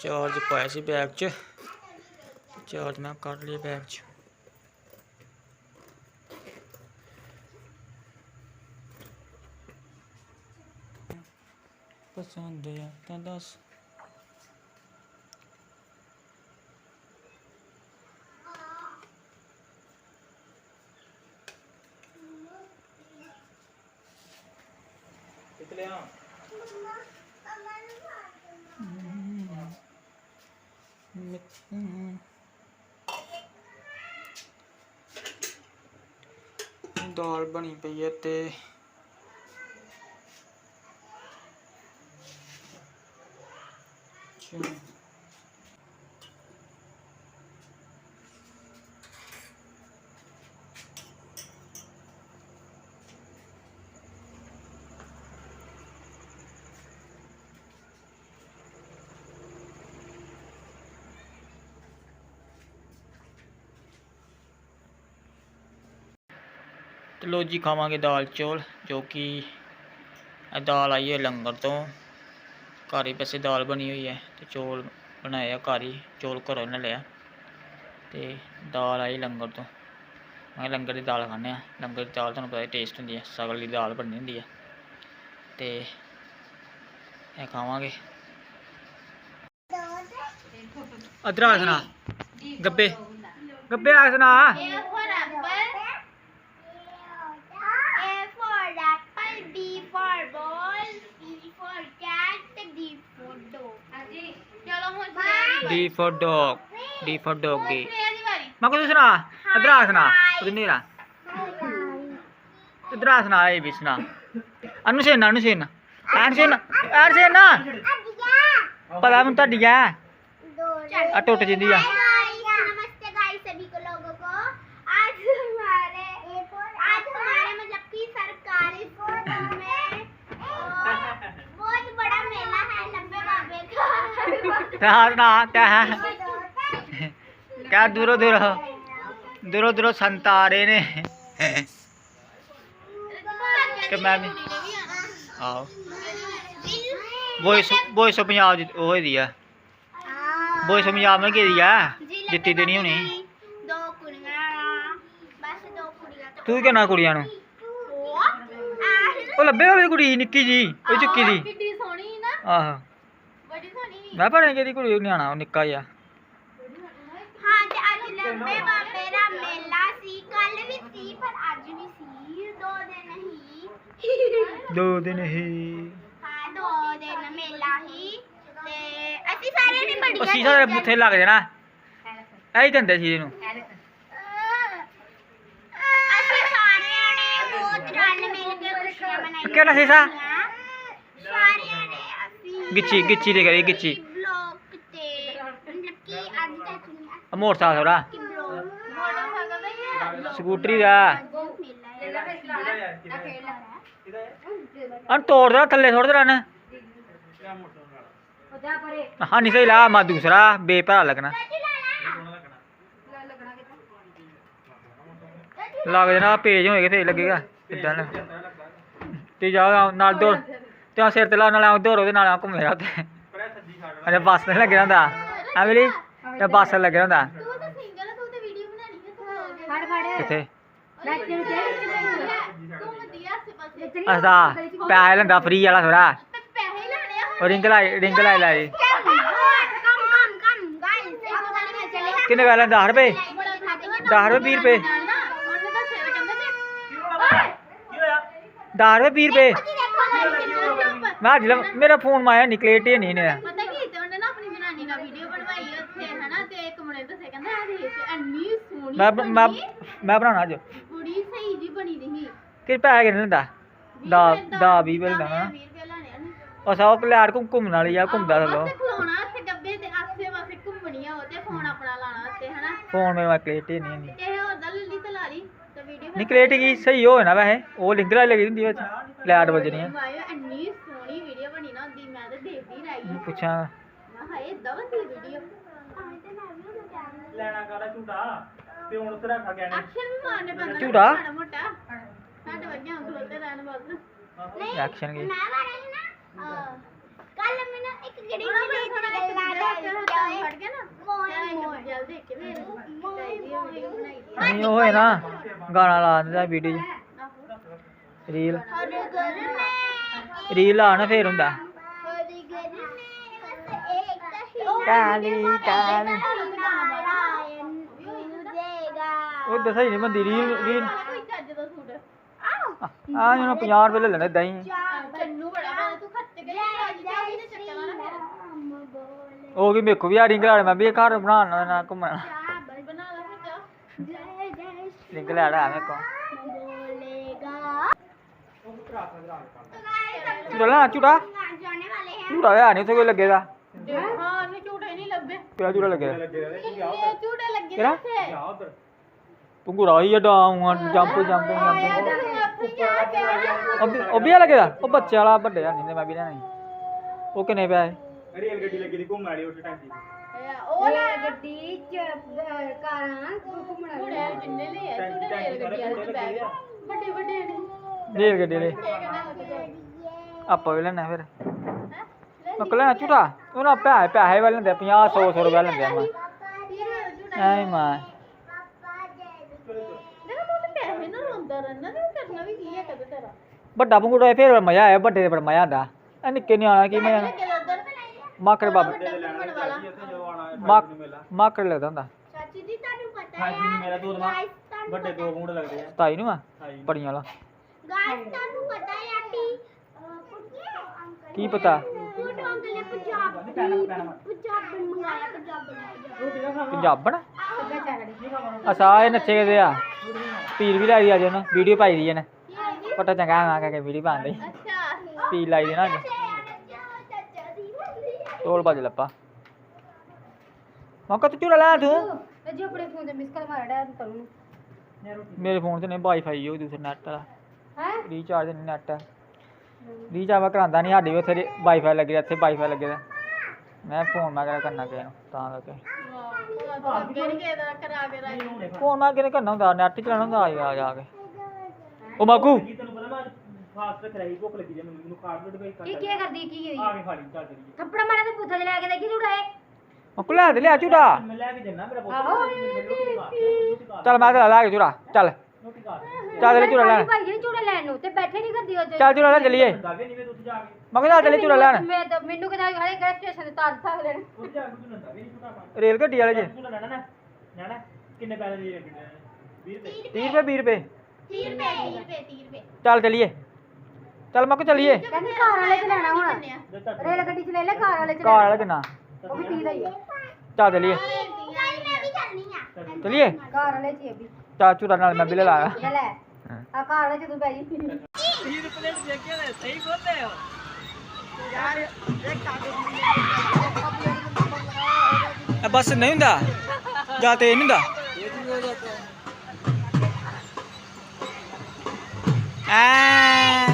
Charge ਪਾਇਆ ਸੀ bag 'ਚ। Charge ਮੈਂ ਕੱਢ ਲਿਆ ਬੈਗ 'ਚ। ਪਸੰਦ ਆ, ਤਾਂ ਦੱਸ। ਕਿਤਲੇ ਆ ਦਾਲ ਬਣੀ ਪਈ ਹੈ ਤੇ ਅੱਛਾ। ਤੇ ਲੋ ਜੀ, ਖਾਵਾਂਗੇ ਦਾਲ ਚੌਲ, ਜੋ ਕਿ ਇਹ ਦਾਲ ਆਈ ਹੈ ਲੰਗਰ ਤੋਂ। ਘਰ ਹੀ ਵੈਸੇ ਦਾਲ ਬਣੀ ਹੋਈ ਹੈ ਤੇ ਚੌਲ ਬਣਾਏ ਘਰ ਹੀ, ਚੌਲ ਘਰੋਂ ਨਾ ਲਿਆ। ਤੇ ਦਾਲ ਆਈ ਲੰਗਰ ਤੋਂ। ਮੈਂ ਲੰਗਰ ਦੀ ਦਾਲ ਖਾਣੇ ਆ ਲੰਗਰ ਦੀ ਦਾਲ ਤੁਹਾਨੂੰ ਪਤਾ ਟੇਸਟ ਹੁੰਦੀ ਹੈ, ਸਗਲ ਦੀ ਦਾਲ ਬਣਨੀ ਹੁੰਦੀ ਹੈ। ਤੇ ਇਹ ਖਾਵਾਂਗੇ। ਅਦਰਾ ਸੁਣਾ। ਗੱਬੇ ਗੱਬੇ ਆ ਸੁਣਾ A for apple. A for apple. B for ball. C for cat. D for dog. ਹਾਂਜੀ ਚਲੋ ਹੁਣ ਸਵੇਰ D for dog D for doggy ਸਵੇਰ ਦੀ ਵਾਰੀ ਮੈਂ ਕੁਝ ਸੁਣਾ। ਸੁਣਾ। ਇਹ ਵੀ ਸੁਣਾ। ਅਨੁਸ਼ੇਨਾ का ਤੇ ਹਾਂ ਸੁਣਾ ਤੇ ਹੈ ਕਿਆ ਦੂਰੋਂ ਦੂਰੋਂ ਦੂਰੋਂ ਦੂਰੋਂ ਸੰਤ ਆ ਰਹੇ ਨੇ ਕਿ ਮੈਂ ਵੀ ਆਓ ਵੋਇਸ ਵੋਇਸ ਪੰਜਾਬ ਦੀ ਉਹ ਦੀ ਆ ਵੋਇਸ ਪੰਜਾਬ ਮੈਂ ਕਿਹਦੀ ਆ ਜਿੱਤੀ ਦੇਣੀ ਹੋਣੀ ਦੋ ਕੁੜੀਆਂ ਬਸ ਦੋ ਕੁੜੀਆਂ ਤੇ ਤੂੰ ਕਿਹਨਾਂ ਕੁੜੀਆਂ ਨੂੰ ਉਹ ਉਹ ਕੁੜੀ ਉਹ ਮੈਂ ਪੜਾਂ ਕਿਹਦੀ ਕੁੜੀ ਨਿਆਣਾ ਉਹ ਨਿੱਕਾ ਜਿਹਾ। ਹਾਂ ਤੇ ਅੱਜ ਲੰਬੇ ਬਾਬੇ ਦਾ ਮੇਲਾ ਸੀ। ਕੱਲ ਵੀ ਸੀ ਪਰ ਅੱਜ ਵੀ ਸੀ। ਦੋ ਦਿਨ ਹੀ। ਦੋ ਦਿਨ ਹੀ। ਹਾਂ ਦੋ ਦਿਨ ਮੇਲਾ ਹੀ। ਤੇ ਅਸੀਂ ਸਾਰਿਆਂ ਨੇ ਬੜੀਆਂ ਅਸੀਂ ਸਾਰੇ ਬੁੱਥੇ ਲੱਗ ਜਾਣਾ। ਐਂ ਕਹਿੰਦੇ ਸੀ ਇਹਨੂੰ। ਅਸੀਂ ਸਾਰਿਆਂ ਨੇ ਬਹੁਤ ਰਲ ਮਿਲ ਕੇ ਖੁਸ਼ੀਆਂ ਮਨਾਈਆਂ ਕਿਹੜਾ ਸੀਸਾ? ਸਾਰਿਆਂ ਨੇ ਅਸੀਂ ਗਿੱਚੀ ਗਿੱਚੀ ਦੇ ਕਰੀ ਗਿੱਚੀ ਬਲੌਕ ਤੇ ਮਤਲਬ ਕਿ ਅੱਜ ਤੱਕ ਨਹੀਂ ਆ ਮੋਟਰਸਾਈਕਲ ਥੋੜਾ ਕਿ ਬਲੌਕ ਮੋਟਰਸਾਈਕਲ ਦਾ ਹੀ ਸਕੂਟਰੀ ਦਾ ਮੇਲਾ ਹੈ ਅਨ ਤੋੜ ਦੇ ਥੱਲੇ ਥੋੜ ਦੇ ਰਨ ਹਾਂ ਨਹੀਂ ਸਹੀ ਲਾ ਤੇ ਤੇ ਆਹ ਸਿਰ ਤੇ ਲਾ ਨਾਲ ਦੌੜ ਉਹਦੇ ਨਾਲ ਘੁੰਮੇਗਾ ਉੱਤੇ ਅਰੇ ਬੱਸ ਤੇ ਲੱਗਿਆ ਹੁੰਦਾ। ਐਵੇਂ ਤੇ ਬੱਸ ਲੱਗਿਆ ਹੁੰਦਾ। ਤੂੰ ਤਾਂ ਸਿੰਗਲ ਤੂੰ ਤੇ ਵੀਡੀਓ ਬਣਾਣੀ ਹੈ ਤੂੰ ਫੜ ਫੜ। ਕਿੱਥੇ? ਤੂੰ ਵਧੀਆ ਸੇ ਪਾਸੇ ਲੈਂਦਾ ਫ੍ਰੀ ਵਾਲਾ ਥੋੜਾ ਤੇ ਆ ਉਹ ਰਿੰਗ ਲਾਈ। ਰਿੰਗ ਲਾਈ ਲਾਈ ਕਿੰਨੇ ਪੈਸੇ ਲੈਂਦਾ? 10 ਰੁਪਏ? ਬੜਾ ਖਾਤੇ 10 ਰੁਪਏ 20 ਰੁਪਏ। ਉਹਨੇ ਤਾਂ ਸੇਵ ਕਹਿੰਦੇ ਤੇ 10 ਰੁਪਏ 20 ਰੁਪਏ। ਮੈਂ ਅੱਜ ਮੇਰਾ ਫੋਨ ਮਾਇਆ ਨਿਕਲੇ ਟੇ ਨਹੀਂ ਨੇ ਪਤਾ ਕੀ ਤੇ ਉਹਨੇ ਨਾ ਆਪਣੀ ਜਨਾਨੀ ਨਾਲ ਵੀਡੀਓ ਬਣਵਾਈ ਉੱਥੇ ਹਨਾ ਤੇ ਇੱਕ ਮੁੰਡੇ ਦੱਸੇ ਕਹਿੰਦਾ ਆ ਦੇਖ ਤੇ ਇੰਨੀ ਸੋਹਣੀ ਮੈਂ ਮੈਂ ਮੈਂ ਬਣਾਉਣਾ ਅੱਜ। ਕੁੜੀ ਸਹੀ ਜੀ ਬਣੀ ਰਹੀ ਕਿ ਪੈਸੇ ਕਿੰਨੇ ਲੈਂਦਾ ਦਾ ਦਾ 20 ਰੁਪਏ ਲੈਂਦਾ ਹਨਾ 20 ਰੁਪਏ ਲੈਣੇ ਉਹ ਸਭ ਪਲਾਟ ਘੁੰਮ ਘੁੰਮਣ ਵਾਲੀ ਆ ਘੁੰਮਦਾ ਥੱਲੋਂ। ਉੱਥੇ ਖਲੋਣਾ ਉੱਥੇ ਡੱਬੇ ਤੇ ਆਸੇ ਪਾਸੇ ਘੁੰਮਣੀ ਆ ਉਹਤੇ ਫੋਨ ਆਪਣਾ ਲਾਣਾ ਉੱਤੇ ਹਨਾ। ਫੋਨ ਮੇਰੇ ਨਿਕਲੇ ਟੇ ਨਹੀਂ ਨਹੀਂ ਤੇ ਹੋਰ ਦਾ ਲੱਲੀ ਤੇ ਲਾ ਲਈ ਤੇ ਵੀਡੀਓ ਨਿਕਲੇ ਟੇ ਕੀ ਸਹੀ ਹੋਏ ਨਾ ਵੈਸੇ ਉਹ ਲਿੰਕ ਲਾ ਲੱਗੀ ਹੁੰਦੀ ਵਿੱਚ ਲਾਈਟ ਵੱਜਣੀ ਆ। ਪੁੱਛਾਂ। ਲੈਣਾ ਕਾੜਾ ਝੂਟਾ? ਤੇ ਹੁਣ ਉੱਥੇ ਰੱਖਾ ਗਿਆ ਐਕਸ਼ਨ ਵੀ ਮਾਰਨੇ ਪੈਂਦਾ ਨਾ ਝੂਟਾ? ਮਾੜਾ ਮੋਟਾ। ਸਾਡੇ ਵਰਗਿਆਂ ਨੂੰ ਖਲੋਤੇ ਰਹਿਣ ਬਸ ਐਕਸ਼ਨ ਕੀ? ਨਾ ਕੱਲ ਮੈਨੂੰ ਇੱਕ ਗੜੀ ਦੀ ਗੱਲ ਲਾ ਦੇਖ ਕੇ ਵੇਖ ਚਾਹੀਦੀ ਵੀਡੀਓ ਬਣਾਈ ਦੀ ਨਹੀਂ ਉਹ ਹੈ ਨਾ ਗਾਣਾ ਲਾ ਦਿੰਦਾ ਵੀਡੀਓ 'ਚ। ਰੀਲ ਰੀਲ ਲਾ ਨਾ ਫੇਰ ਹੁੰਦਾ ਹਰੇ ਘਰ ਮੇ ਇੱਕ ਹੀ ਕਾਲੀ ਕਾਲੀ ਨਾਰਾਇਣ ਪੂਜੇਗਾ ਉਹ ਦੱਸਾਂ ਹੀ ਨਹੀਂ ਬੰਦੀ ਰੀਲ ਰੀਲ ਕੋਈ ਚੱਜ ਦਾ ਸੂਟ ਆਹ ਆ ਜਿਹਨੂੰ 50 ਰੁਪਏ ਲੈ ਲੈਣੇ ਦਹੀਂ ਤੈਨੂੰ ਬੜਾ ਬੜਾ ਤੂੰ ਖੱਟ ਗਈ ਅੱਜ ਜਾਈ ਨੇ ਚੱਕਣਾ ਨਾ ਫਿਰ ਉਹ ਵੀ ਮੇਕੋ ਵੀ ਆ ਰਿੰਗ ਲਾੜ ਮੈਂ ਵੀ ਇਹ ਘਰ ਬਣਾਉਣਾ ਨਾ ਘੁੰਮਣਾ ਚਾਹ ਬਣਾ ਲਾ ਫਿਰ ਚਾਹ ਜੈ ਜੈ ਸ਼੍ਰੀ ਰਿੰਗ ਲਾੜਾ ਮੇਰੇ ਕੋ ਬੋਲੇਗਾ ਝੂੜਾ ਲੈਣਾ ਝੂੜਾ ਜਾਣੇ ਵਾਲੇ हैं ਝੂੜਾ ਹੈ ਨਹੀਂ ਉੱਥੇ ਕੋਈ ਲੱਗੇਗਾ ਹਾਂ ਨਹੀਂ ਝੂਠੇ ਨਹੀਂ ਲੱਭੇ ਕਿਹੜਾ ਝੂੜਾ ਲੱਗੇਗਾ ਇਹ ਝੂਠੇ ਲੱਗੇ ਕਿਹੜਾ? ਉੱਥੇ ਤੂੰ ਗੁਰਾ ਹੀ ਡਾਉਂ ਜੰਪ ਜੰਪ ਜੰਪ। ਉਹ ਵੀ ਆ ਲੱਗੇਗਾ ਉਹ ਬੱਚੇ ਵਾਲਾ ਵੱਡੇ ਆ ਨਹੀਂ ਮੈਂ ਵੀ ਲੈਣਾ ਸੀ। ਉਹ ਕਿੰਨੇ ਪਿਆ ਰੇਲ ਗੱਡੀ ਲੱਗੀ ਦੀ ਘੁੰਮਣ ਵਾਲੀ ਉੱਥੇ ਟੈਂਕੀ ਉਹ ਲੈ ਗੱਡੀ ਚ ਕਾਰਾਂ ਘੁੰਮਣਾ ਘੋੜਿਆਂ ਕਿੰਨੇ ਲਈ ਆ? ਝੂਠੇ ਰੇਲ ਗੱਡੀ ਵਾਲੇ ਬੈਗ ਵੱਡੇ ਵੱਡੇ ਨੇ। ਰੇਲ ਗੱਡੀ ਦੇ ਆਪਾਂ ਵੀ ਲੈਣਾ ਫਿਰ। ਮੈਂ ਕੋਲ ਲੈਣਾ ਝੂਟਾ ਉਹਨਾਂ ਪੈਸੇ ਪੈਸੇ ਵਾਲੇ ਲੈਂਦੇ 50 100 100 ਰੁਪਏ ਲੈਂਦੇ ਆ ਮੈਂ। ਐ ਮਾਂ ਦੇਖੋ ਤੂੰ ਤੇ ਪੈਸੇ ਨਾ ਰੋਂਦਾ ਰਹਿਣਾ ਤੇ ਕਰਨਾ ਵੀ ਕੀ ਹੈ ਕਦੇ ਤੇਰਾ ਵੱਡਾ ਪੰਗੂੜਾ ਫਿਰ ਮਜ਼ਾ ਆਇਆ ਵੱਡੇ ਦੇ ਬੜਾ ਮਜ਼ਾ ਆਉਂਦਾ। ਇਹ ਨਿੱਕੇ ਨਹੀਂ ਆਣਾ ਕੀ ਮਜ਼ਾ ਮਾਕੜ ਬਾਬਾ ਮਾਕੜ ਲੱਗਦਾ ਹੁੰਦਾ। ਚਾਚੀ ਜੀ ਤੁਹਾਨੂੰ ਪਤਾ ਹੈ ਮੇਰਾ ਦੋ ਦਵਾ ਵੱਡੇ ਦੋ ਮੂੰਹ ਲੱਗਦੇ ਆ। ਸਤਾਈ ਨੂੰ ਆ? ਹਾਂਜੀ। ਪੜੀਆਂ ਵਾਲਾ। ਗਾਇਸ ਤੁਹਾਨੂੰ ਪਤਾ ਹੈ ਆਂਟੀ ਕੀ ਪਤਾ? ਪੰਜਾਬ ਪੰਜਾਬ ਮੰਗਾਇਆ ਪੰਜਾਬ ਪੰਜਾਬਣ? ਅਸਾ ਇਹ ਨੱਚੇ ਗਏ ਆ? ਪੀਰ ਵੀ ਲਾਈ ਅੱਜ ਉਹਨੂੰ ਵੀਡੀਓ ਪਾਈ ਦੀ ਇਹਨੇ। ਪਤਾ ਚੰਗਾ ਆ ਕੇ ਵੀਡੀਓ ਪਾਉਂਦੇ ਅੱਛਾ। ਪੀਰ ਲਾਈ ਦੀ ਨਾ ਅੱਜ। ਦੀ ਢੋਲ ਵੱਜ ਲੱਪਾ। ਮੈਂ ਕਿਹਾ ਤੂੰ ਝੂੜਾ ਲੈ ਤੂੰ? ਤੇ ਜੋ ਆਪਣੇ ਫੋਨ ਤੇ ਮਿਸ ਕਰ। ਮਾਰਦਾ ਤੈਨੂੰ ਮੇਰੇ ਫੋਨ 'ਚ ਨਹੀਂ ਵਾਈਫਾਈ ਉਹ ਦੂਸਰਾ ਨੈਟ ਵਾਲਾ। ਹੈ? ਰੀਚਾਰਜ ਨਹੀਂ ਨੈਟ ਰੀਚਾਰਜ ਮੈਂ ਕਰਾਉਂਦਾ ਨਹੀਂ ਸਾਡੇ ਵੀ ਉੱਥੇ ਵਾਈਫਾਈ ਲੱਗੇ ਇੱਥੇ ਵਾਈਫਾਈ ਲੱਗੇ ਦਾ ਮੈਂ ਫੋਨ ਮੈਂ ਕਿਹੜਾ ਕਰਨਾ ਕਿਸੇ ਨੂੰ ਤਾਂ ਕਰਕੇ। ਵਾਹ ਅੱਗੇ ਨਹੀਂ ਕੇ। ਕਰਾ? ਕੇ ਰਾਈ ਫੋਨ ਮੈਂ ਕਿਹਨੇ ਕਰਨਾ ਹੁੰਦਾ ਨੈਟ ਚਲਾਉਣਾ ਹੁੰਦਾ ਆ ਜਾ ਕੇ ਉਹ ਮਾਗੂ ਕੀ। ਤੈਨੂੰ ਪਤਾ ਮੈਂ ਫਾਸਟ ਰੱਖ ਰਹੀ ਭੁੱਖ ਲੱਗੀ ਜੇ ਤੇ ਪੁੱਥਾ ਲੈ ਕੇ ਦੇਖੀ ਝੂੜਾ ਹੈ ਮਾਕੂ ਲੈ ਤੇ ਲਿਆ ਝੂੜਾ ਮੈਂ ਲੈ ਕੇ ਦੇਣਾ ਮੇਰਾ ਪੁੱਤ ਆਹੋ। ਰੋਟੀ ਖਾ ਰੋਟੀ ਖਾ ਚੱਲ ਮੈਂ ਤੇ ਲਾ ਕੇ ਝੂੜਾ ਚੱਲ ਰੋਟੀ ਖਾ ਚੱਲ ਲੈ ਝੂੜਾ ਲੈਣ ਭਾਈ ਜੀ ਝੂੜਾ ਲੈਣ ਨੂੰ ਤੇ ਬੈਠੇ ਨਹੀਂ ਕਰਦੀ ਉਹ ਚੱਲ ਝੂੜਾ ਲੈ ਚੱਲੀਏ ਦਾਗੇ ਨਹੀਂ ਮੈਂ ਉੱਥੇ ਜਾ ਕੇ। ਮੈਂ ਕਿਹਾ ਚੱਲ ਚੱਲੀਏ ਝੂੜਾ ਲੈਣ ਮੈਂ ਤਾਂ ਮੈਨੂੰ ਕਿਹਾ ਹਰੇ ਗੈਸ ਸਟੇਸ਼ਨ ਤੇ ਤਾਰ ਥਾ ਲੈਣ ਉੱਥੇ ਜਾ ਕੇ ਤੂੰ ਨੰਦਾ ਵੀ ਨਹੀਂ ਝੂਟਾ ਪਾ ਰੇਲ ਗੱਡੀ ਵਾਲੇ ਜੇ। ਝੂਟਾ ਲੈਣਾ ਨਾ। ਲੈਣਾ। ਕਿੰਨੇ ਪੈਸੇ ਦੀ ਰੇਟ 20 30 ਰੁਪਏ। ਰੁਪਏ। 20 ਰੁਪਏ। 30 ਰੁਪਏ 30 ਰੁਪਏ 30 ਰੁਪਏ। ਚੱਲ ਚੱਲੀਏ। ਚੱਲ ਮਾਕੂ ਚੱਲੀਏ। ਕਹਿੰਦੀ ਕਾਰ ਵਾਲੇ ਚ ਲੈਣਾ ਹੁਣ। ਦੇ ਤਾਂ ਰੇਲ ਗੱਡੀ ਚ ਲੈ ਲੈ ਕਾਰ ਵਾਲੇ ਚ ਕਾਰ ਵਾਲਾ ਕਿੰਨਾ ਉਹ ਵੀ 30 ਦਾ ਹੀ ਹੈ ਚੱਲ ਚੱਲੀਏ। ਮੈਂ ਵੀ ਕਰਨੀ ਆ। ਚੱਲੀਏ। ਕਾਰ ਵਾਲੇ ਚ ਹੀ ਹੈ ਵੀ। ਚੱਲ ਝੂੜਾ ਨਾਲ ਮੈਂ ਵੀ ਲੈ ਲਾਇਆ ਲੈ ਲੈ। ਆ ਕਾਰ ਵਾਲੇ ਚ ਤੂੰ ਜੀ 30 ਰੁਪਏ ਦੇਖਿਆ ਨੇ ਸਹੀ ਬੋਲਦੇ ਹੋ? ਯਾਰ ਬਸ ਨਹੀਂ ਹੁੰਦਾ? ਜਾਂ ਤੇ ਨਹੀਂ ਹੁੰਦਾ? ਆ